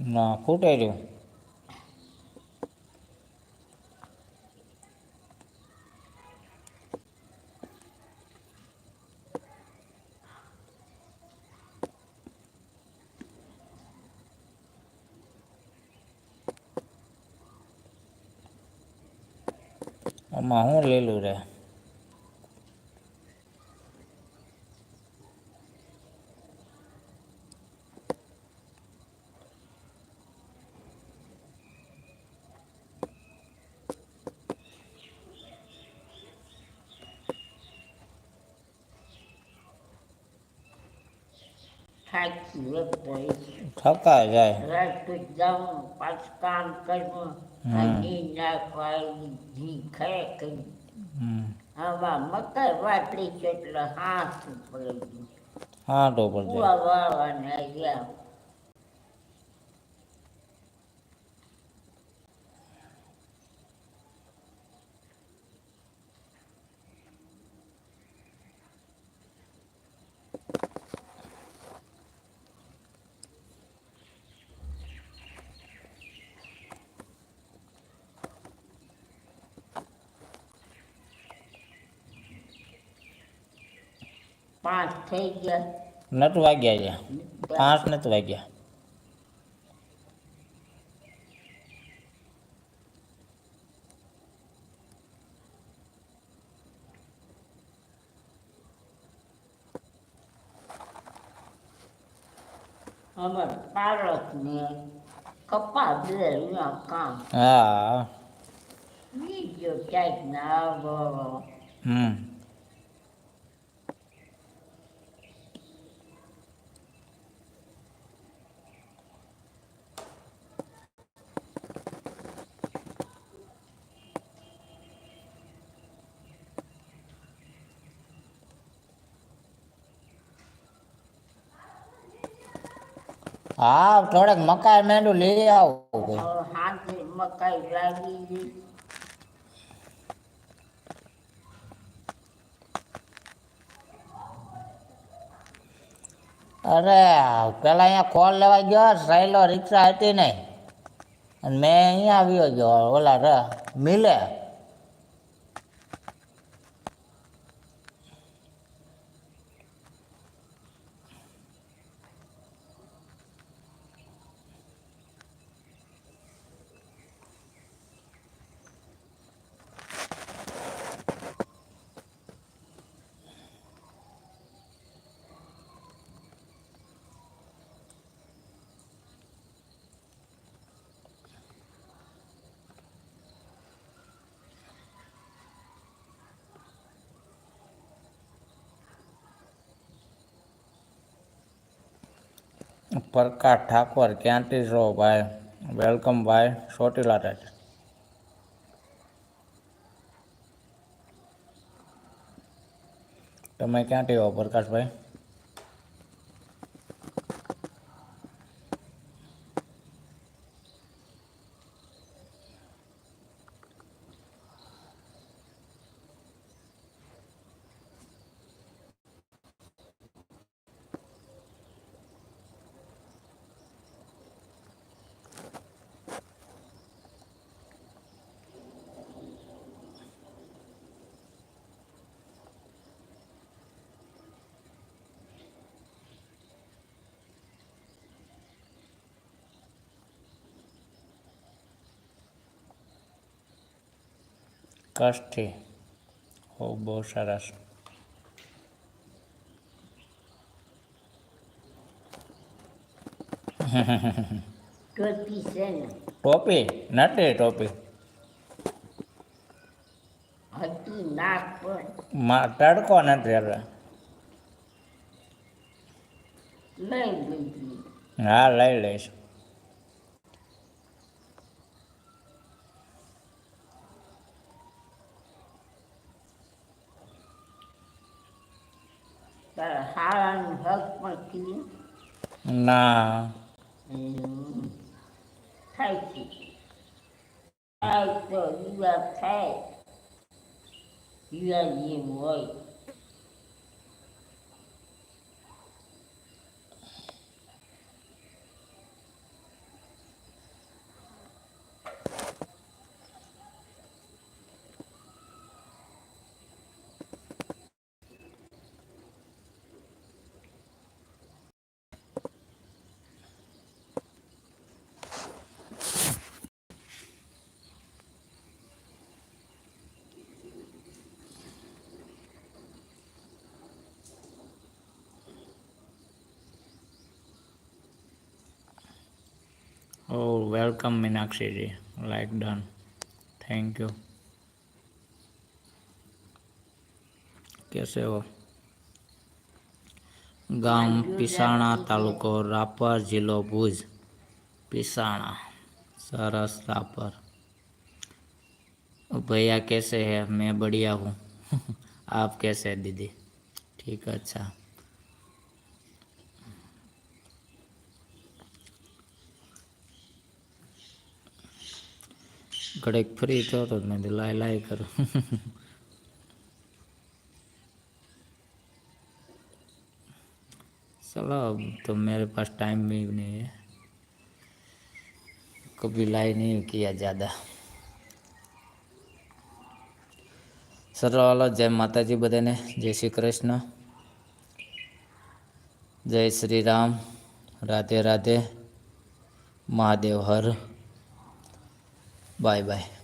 ન ફૂટે રહ્યું. આમાં શું લેલું રે થાકી વેપારી થકા જાય રાજપૂત જાઉં પાછું કામ કરવું. હમ. ઘી નાખવા ઘી ખરે કરી મકર છે એટલે હાથ પડે ગયું. ગયા પાંચ થઈ ગયા. નટ વાગ્યા છે. પાંચ નથી વાગ્યા. અમાર પારક ને કપા બે કામ. હા. બીજો ક્યાંક ના હમ. હા, થોડેક મકાઈ મેંડું લઈ આવું. કોઈ મકાઈ અરે, પેલા અહીંયા કોલ લેવા ગયો, સાયલો રિક્ષા હતી નહીં. અને મેં અહીંયા આવ્યો ગયો, ઓલા મિલે. પ્રકાશ ઠાકોર ક્યાંથી છો ભાઈ વેલકમ ભાઈ ચોટીલા ટેટ તમે ક્યાંથી હો પ્રકાશભાઈ કષ્ટથી હો બહુ સરસ ટોપી છે ટોપી? તડકો નથી હવે હા લઈ લઈશ. હારાનું હક પણ કીધું. ના. થાય છે. થાય તો યુવા થાય. યુવા જેવું હોય. Oh, welcome Meenakshi ji. Like done. Thank you. कैसे हो ગામ પીસાણા તાલુકો રાપર જિલ્લો ભુજ પીસાણા સરસ રાપર भैया कैसे है मैं बढ़िया हूँ आप कैसे हैं दीदी ठीक है अच्छा ઘડીક ફ્રી થયો તો મેં કીધું લાય લાય કરું चलो अब तो मेरे पास टाइम भी नहीं है कभी लाई नहीं किया ज़्यादा સર હાલો જય માતાજી બધાને જય શ્રી કૃષ્ણ જય શ્રી રામ રાધે રાધે મહાદેવ હર Bye bye.